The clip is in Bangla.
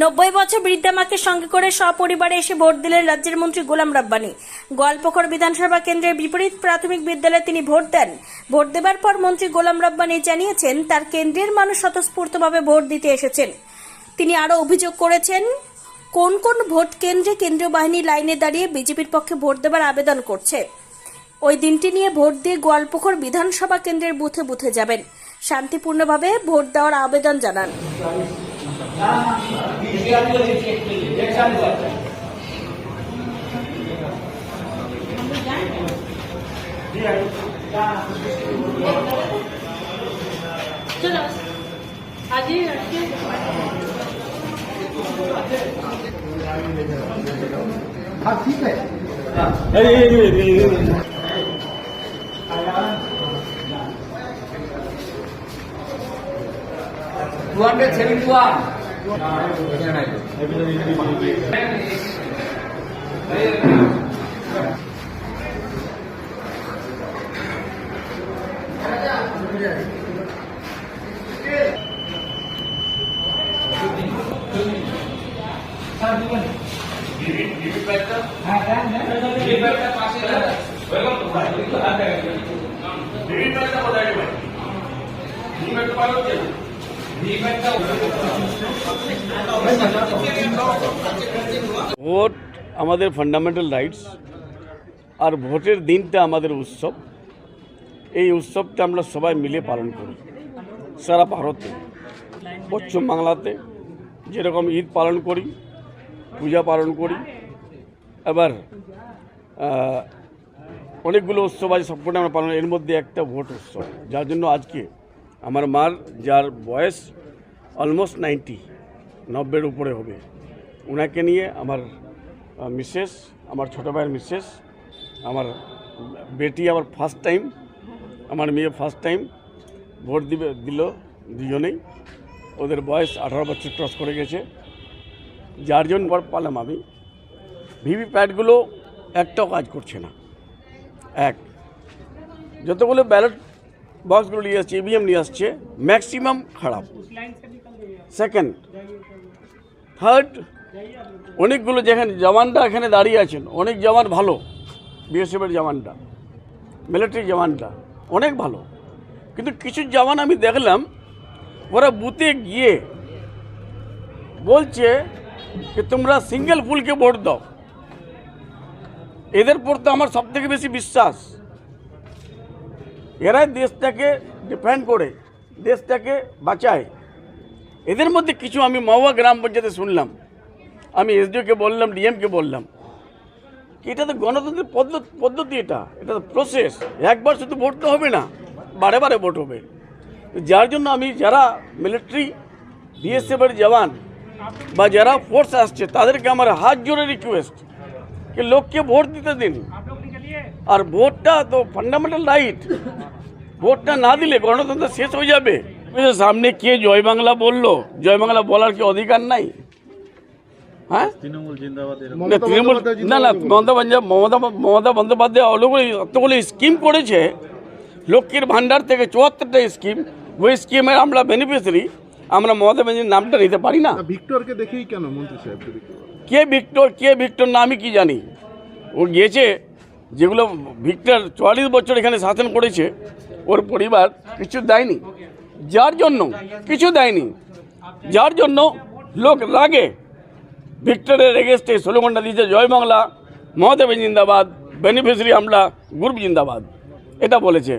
নব্বই বছর বৃদ্ধা মাকে সঙ্গে করে সপরিবারে এসে ভোট দিলেন রাজ্যের মন্ত্রী গোলাম রাব্বানি। গোয়ালপুকুর বিধানসভা কেন্দ্রের বিপরীত প্রাথমিক বিদ্যালয়ে তিনি ভোট দেন। ভোট দেবার পর মন্ত্রী গোলাম রাব্বানি জানিয়েছেন, তার কেন্দ্রের মানুষ স্বতঃস্ফূর্তভাবে ভোট দিতে এসেছেন। তিনি আরও অভিযোগ করেছেন, কোন কোন ভোট কেন্দ্রে কেন্দ্রীয় বাহিনী লাইনে দাঁড়িয়ে বিজেপির পক্ষে ভোট দেবার আবেদন করছে। ওই দিনটি নিয়ে ভোট দিয়ে গোয়ালপুকুর বিধানসভা কেন্দ্রের বুথে বুথে যাবেন। শান্তিপূর্ণভাবে ভোট দেওয়ার আবেদন জানান। चलो. आजी हा ठीक आहे. Two hundred seventy one vote আমাদের ফান্ডামেন্টাল রাইটস আর ভোটের দিনটা আমাদের উৎসব। এই উৎসবটা আমরা সবাই মিলে পালন করি, সারা ভারতে। পশ্চিমবাংলাতে যেরকম ঈদ পালন করি, পূজা পালন করি, এবার অনেকগুলো উৎসব আছে, সবকটা আমরা পালন এর মধ্যে একটা ভোট উৎসব, যার জন্য আজকে আমার মার, যার বয়স অলমোস্ট নাইনটি নব্বের উপরে হবে। ওনাকে নিয়ে আমার মিসেস আমার ছোটো ভাইয়ের মিসেস আমার বেটি আবার ফার্স্ট টাইম আমার মেয়ে ফার্স্ট টাইম ভোট দিবে, দিল দুজনেই। ওদের বয়স আঠারো বছর ক্রস করে গেছে। যার জন্য ভোট পালাম আমি। ভিভিপ্যাটগুলো একটাও কাজ করছে না। এক, যতগুলো ব্যালট বক্সগুলো নিয়ে আসছে ইভিএম নিয়ে আসছে ম্যাক্সিমাম খারাপ। সেকেন্ড থার্ড অনেকগুলো যেখানে জওয়ানরা এখানে দাঁড়িয়ে আছেন, অনেক জওয়ান ভালো বিএসএফের জওয়ানটা মিলিটারি জওয়ানটা অনেক ভালো। কিন্তু কিছু জওয়ান আমি দেখলাম, ওরা বুথে গিয়ে বলছে যে, তোমরা সিঙ্গেল ফুলকে ভোট দাও। এদের পর তো আমার সব থেকে বেশি বিশ্বাস। এরাই দেশটাকে ডিফেন্ড করে, দেশটাকে বাঁচায়। এদের মধ্যে কিছু আমি মাওয়া গ্রাম পঞ্চায়েতে শুনলাম। আমি এসডিওকে বললাম ডিএমকে বললাম কি এটা তো গণতন্ত্রের পদ্ধতি এটা। এটা তো প্রসেস একবার শুধু ভোট তো হবে না, বারে বারে ভোট হবে। যার জন্য আমি যারা মিলিটারি বিএসএফের জওয়ান, বা যারা ফোর্স আসছে, তাদেরকে আমার হাত জোরে রিকোয়েস্ট कि লোককে ভোট দিতে দিন। আর ভোটটা তো ফান্ডামেন্টাল রাইট ভোটটা না দিলে গণতন্ত্র শেষ হয়ে যাবে। সামনে কে জয় বাংলা বলল? জয় বাংলা বলার কি অধিকার নাই? হ্যাঁ? তৃণমূল না না মমতা মমতা মমতা বন্দ্যোপাধ্যায় অনেকগুলো অতগুলো স্কিম করেছে। লক্ষ্মীর ভাণ্ডার থেকে চুয়াত্তরটা স্কিম। ওই স্কিমের আমরা বেনিফিশিয়ারি আমরা মমতা ব্যানার্জির নামটা নিতে পারি না। না, ভিক্টরকে দেখেই কেন মন্ত্রী সাহেব যদি একটু বলেন? কে ভিক্টর কে ভিক্টর না আমি কি জানি? ও গিয়েছে যেগুলো ভিক্টর চুয়াল্লিশ বছর এখানে শাসন করেছে, ওর পরিবার কিছু দেয়নি। যার জন্য, কিছু দেয়নি। যার জন্য লোক রাগে। ভিক্টরের এগেস্টে ঘণ্টা দিয়েছে জয় বাংলা মহাদেব জিন্দাবাদ বেনিফিশিয়ারি আমরা গ্রুপ জিন্দাবাদ। এটা বলেছে।